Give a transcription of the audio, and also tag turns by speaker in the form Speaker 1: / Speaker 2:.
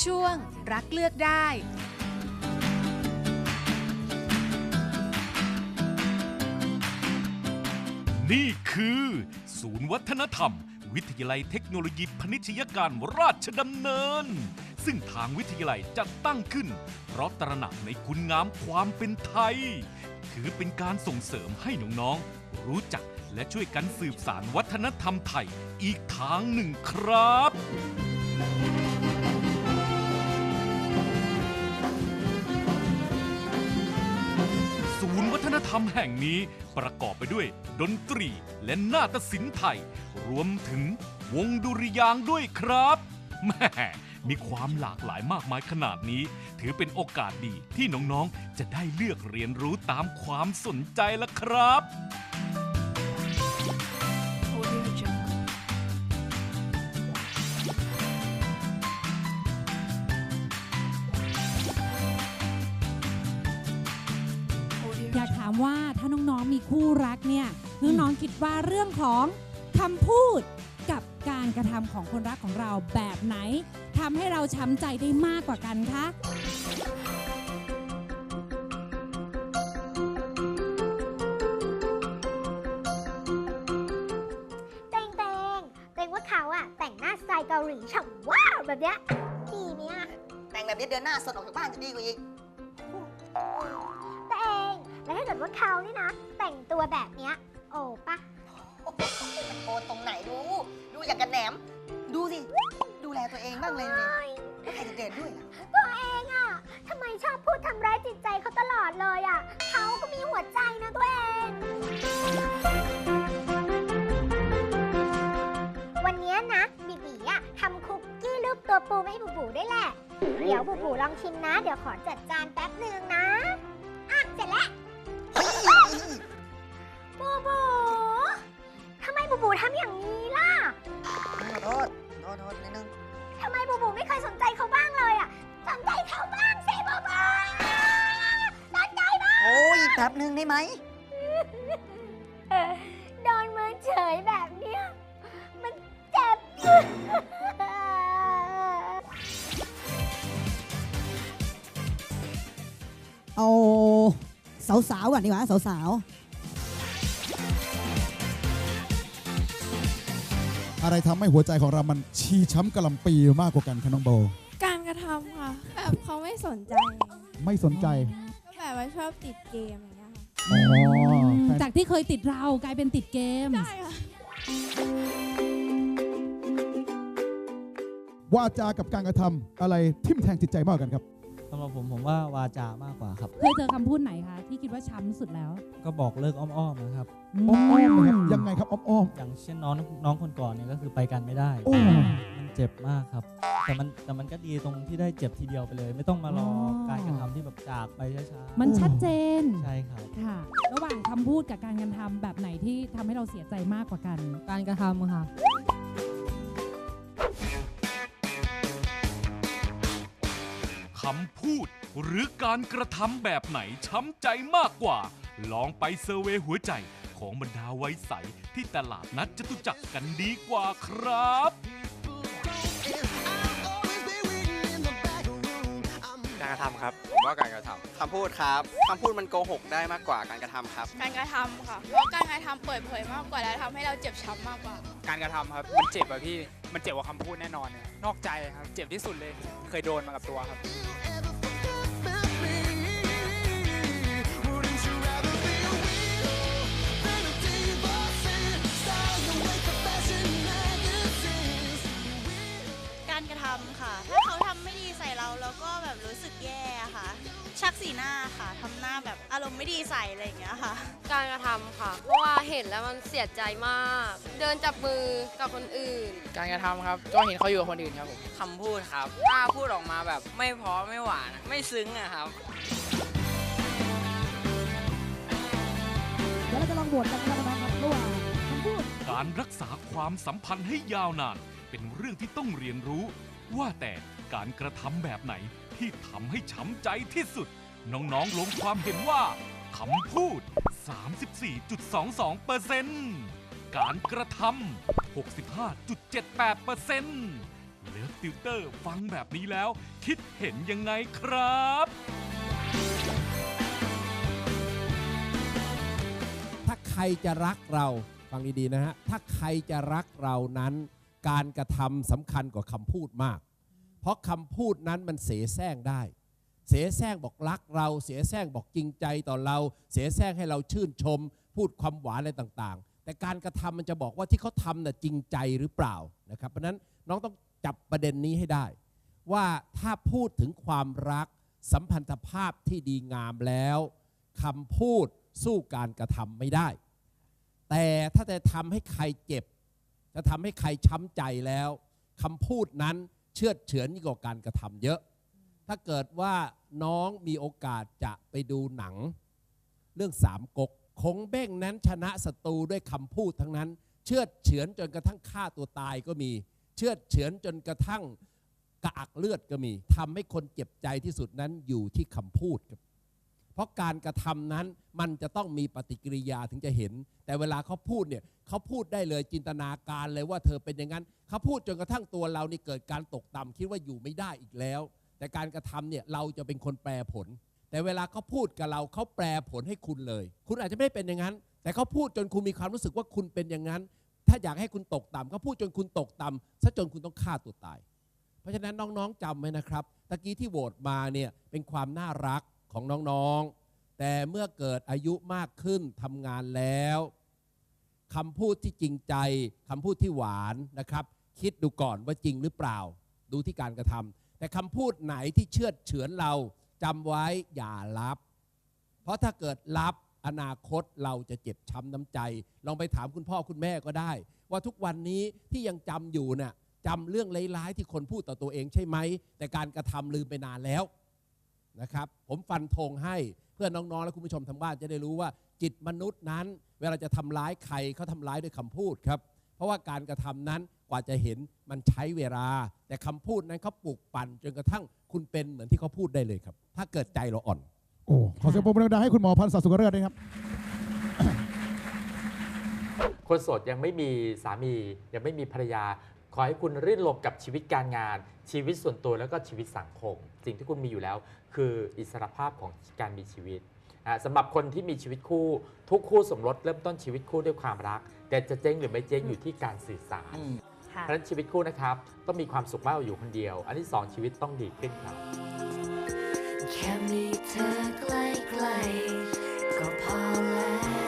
Speaker 1: ช่วงรักเลือกได้
Speaker 2: นี่คือ ศูนย์วัฒนธรรม วิทยาลัยเทคโนโลยีพนิชยการราชดำเนิน ซึ่งทางวิทยาลัยจัดตั้งขึ้น เพราะตระหนักในคุณงามความเป็นไทย ถือเป็นการส่งเสริมให้น้องๆรู้จักและช่วยกันสืบสารวัฒนธรรมไทยอีกทางหนึ่งครับ นย์วัฒนธรรมแห่งนี้ประกอบไปด้วยดนตรีและนาฏศิลป์ไทย รวมถึงวงดุริยางค์ด้วยครับแม่มีความหลากหลายมากมายขนาดนี้ ถือเป็นโอกาสดีที่น้องๆ จะได้เลือกเรียนรู้ตามความสนใจละครับา
Speaker 3: กถามว่าถ้าน้องๆมีคู่รักเนี่ยน้องๆคิดว่าเรื่องของคำพูดกับการกระทำของคนรักของเราแบบไหนทำให้เราช้ำใจได้มากกว่ากันคะ
Speaker 4: เตงเตงเตงว่าเขาอะแต่งหน้าสไตล์เกาหลีฉ่ำว้าวแบบเนี้ยดีไหมอะ
Speaker 5: แต่งแบบนี้เดือนหน้าสดออกจากบ้านจะดีกว่าอีก
Speaker 4: แต่เอง แล้วถ้าเกิดว่าเขานี่นะ แต่งตัวแบบเนี้ยโอ้ปะ
Speaker 5: โอ้โหมันโกนตรงไหนดู ดูอย่างกันแหนม ดูสิ ดูแลตัวเองบ้างเลยดิแล้วใครจะเดินด้วยล่ะ
Speaker 4: ตัวเองอะทำไมชอบพูดทำร้ายจิตใจเขาตลอดเลยอะเขาก็มีหัวใจนะตัวเอง วันเนี้ยนะบีบีอะทำคุกกี้รูปตัวปูมาให้บูบูด้วยแหละ เดี๋ยวบูบูลองชิมนะ เดี๋ยวขอจัดจานแป๊บหนึ่งนะ อะ เสร็จแล้ว ทำไมบูบูทำอย่างนี้ล่ะ
Speaker 5: ขอโทษขอโทษนิดนึง
Speaker 4: ทำไมบูบูไม่เคยสนใจเขาบ้างเลยอะ สนใจเขาบ้างสิบูบูสนใจบ้าง
Speaker 5: โอ้ยแป๊บนึงได้ไหม
Speaker 4: โดนมือเฉยแบบเนี้ยมันเจ็บ
Speaker 6: เอาสาวๆก่อนดีกว่าสาวๆ
Speaker 7: อะไรทำให้หัวใจของเรามันชีช้ำกระหลำปีมากกว่ากันคะน้องโบ
Speaker 8: การกระทำค่ะ แบบเขาไม่สนใจ
Speaker 7: ไม่สนใจ
Speaker 8: ก็แบบว่าชอบติดเกมอย่างเงี้ยค่ะ
Speaker 7: อ๋อแฟน
Speaker 3: จากที่เคยติดเรากลายเป็นติดเกม
Speaker 8: ใช่ค่ะ
Speaker 7: วาจากับการกระทำอะไรทิ่มแทงจิตใจมากกว่ากันครับ
Speaker 9: สำหรับผมผมว่าวาจามากกว่าครับ
Speaker 3: เคยเจอคำพูดไหนคะที่คิดว่าช้ำสุดแล้ว
Speaker 9: ก็บอกเลิกอ้อมๆนะครับ
Speaker 7: อ้อมๆนะครับยังไงครับอ้อม
Speaker 9: อย่างเช่นน้องน้องคนก่อนเนี่ยก็คือไปกันไม่ได้
Speaker 7: ๆโอ้
Speaker 9: มันเจ็บมากครับ แต่มันแต่มันก็ดีตรงที่ได้เจ็บทีเดียวไปเลย ไม่ต้องมารอการกระทำที่แบบจากไปช้าๆ
Speaker 3: มันชัดเจน
Speaker 9: ใช่ครับ
Speaker 3: ค่ะ ระหว่างคำพูดกับการกระทำแบบไหนที่ทำให้เราเสียใจมากกว่ากัน การกระทำค่ะ
Speaker 2: คำพูด หรือการกระทำแบบไหนช้ำใจมากกว่า ลองไปเซอร์เวยหัวใจของบรรดาไวัยใสที่ตลาดนัดจตุจักรกันดีกว่าครับ
Speaker 10: ทำครับผมว่าการกระทำคำพูดครับคำพูดมันโกหกได้มากกว่าการกระทำครับ
Speaker 8: การกระทำค่ะ เพราะการกระทำเปิดเผยมากกว่าและทำให้เราเจ็บช้ำมากกว่า
Speaker 11: การกระทำครับ มันเจ็บอะพี่ มันเจ็บกว่าคำพูดแน่นอนเนี่ยนอกใจครับ เจ็บที่สุดเลย เคยโดนมากับตัวครับ
Speaker 8: ก ไม่ดีใส่อะไรอย่างเงี้ยค่ะ
Speaker 12: การกระทำค่ะ เพราะว่าเห็นแล้วมันเสียใจมาก เดินจับมือกับคนอื่น
Speaker 11: การกระทำครับ ก็เห็นเขาอยู่กับคนอื่นครับผม
Speaker 10: คำพูดครับ ถ้าพูดออกมาแบบไม่เพราะไม่หวานไม่ซึ้งอะครับ
Speaker 6: ๆแล้วเราจะลองโหวตกันนะครับระหว่างคำพูด
Speaker 2: การรักษาความสัมพันธ์ให้ยาวนาน เป็นเรื่องที่ต้องเรียนรู้ ว่าแต่การกระทำแบบไหนที่ทำให้ช้ำใจที่สุด น้องๆลงความเห็นว่าคำพูด 34.22%เปอร์เซ็นต์การกระทำ65.78%เปอร์เซ็นต์เลิฟติวเตอร์ฟังแบบนี้แล้ว คิดเห็นยังไงครับ
Speaker 13: ถ้าใครจะรักเราฟังดีๆนะฮะถ้าใครจะรักเรานั้นการกระทำสำคัญกว่าคำพูดมาก เพราะคำพูดนั้นมันเสแสร้งได้ เสแสร้งบอกรักเรา เสแสร้งบอกจริงใจต่อเรา เสแสร้งให้เราชื่นชม พูดความหวานอะไรต่างๆ แต่การกระทำมันจะบอกว่าที่เขาทำน่ะจริงใจหรือเปล่านะครับ เพราะนั้นน้องต้องจับประเด็นนี้ให้ได้ ว่าถ้าพูดถึงความรักสัมพันธภาพที่ดีงามแล้วคำพูดสู้การกระทำไม่ได้ แต่ถ้าจะทำให้ใครเจ็บ จะทำให้ใครช้ำใจแล้วคำพูดนั้นเชื่อเฉือนยิ่งกว่าการกระทำเยอะ ถ้าเกิดว่าน้องมีโอกาสจะไปดูหนัง เรื่องสามก๊กคงเบ้งนั้นชนะศัตรูด้วยคำพูดทั้งนั้น เชื่อเฉือนจนกระทั่งฆ่าตัวตายก็มี เชื่อเฉือนจนกระทั่งกระอักเลือดก็มีทำให้คนเจ็บใจที่สุดนั้นอยู่ที่คำพูดครับเพราะการกระทำนั้นมันจะต้องมีปฏิกิริยาถึงจะเห็น แต่เวลาเขาพูดเนี่ยเขาพูดได้เลยจินตนาการเลยว่าเธอเป็นอย่างนั้นเขาพูดจนกระทั่งตัวเรานี่เกิดการตกต่ำคิดว่าอยู่ไม่ได้อีกแล้ว แต่การกระทำเนี่ยเราจะเป็นคนแปรผล แต่เวลาเขาพูดกับเราเขาแปรผลให้คุณเลย คุณอาจจะไม่ได้เป็นอย่างนั้น แต่เขาพูดจนคุณมีความรู้สึกว่าคุณเป็นอย่างนั้น ถ้าอยากให้คุณตกต่ำเขาพูดจนคุณตกต่ำซะจนคุณต้องฆ่าตัวตาย เพราะฉะนั้นน้องๆจำไว้นะครับตะกี้ที่โหวตมาเนี่ยเป็นความน่ารักของน้องๆ แต่เมื่อเกิดอายุมากขึ้นทำงานแล้วคำพูดที่จริงใจคำพูดที่หวานนะครับ คิดดูก่อนว่าจริงหรือเปล่า ดูที่การกระทำ แต่คำพูดไหนที่เชื่อเฉือนเราจำไว้อย่ารับ เพราะถ้าเกิดรับอนาคตเราจะเจ็บช้ำน้ำใจ ลองไปถามคุณพ่อคุณแม่ก็ได้ ว่าทุกวันนี้ที่ยังจำอยู่น่ะจำเรื่องร้ายๆที่คนพูดต่อตัวเองใช่ไหม แต่การกระทำลืมไปนานแล้วนะครับ ผมฟันธงให้เพื่อน้องๆ และคุณผู้ชมทางบ้านจะได้รู้ว่าจิตมนุษย์นั้น เวลาจะทำร้ายใครเขาทำร้ายด้วยคำพูดครับ ราะว่าการกระทำนั้นกว่าจะเห็นมันใช้เวลา แต่คำพูดนั้นเขาปลูกปั่นจนกระทั่งคุณเป็นเหมือนที่เขาพูดได้เลยครับ ถ้าเกิดใจเราอ่อน
Speaker 7: โอ้ขอเสียงปรบมือดังให้คุณหมอพันธ์ศักดิ์สุขเริศด้วยครับ
Speaker 14: คนโสดยังไม่มีสามียังไม่มีภรรยา ขอให้คุณรื่นรมกับชีวิตการงาน ชีวิตส่วนตัวแล้วก็ชีวิตสังคม สิ่งที่คุณมีอยู่แล้ว คืออิสรภาพของการมีชีวิตสำหรับคนที่มีชีวิตคู่ ทุกคู่สมรสเริ่มต้นชีวิตคู่ด้วยความรัก แต่จะเจ๊งหรือไม่เจ๊งอยู่ที่การสื่อสาร เพราะฉะนั้นชีวิตคู่นะครับ ต้องมีความสุขมากกว่าอยู่คนเดียว อันที่สองชีวิตต้องดีขึ้นครับ
Speaker 15: แค่มีเธอใกล้ๆก็พอแล้ว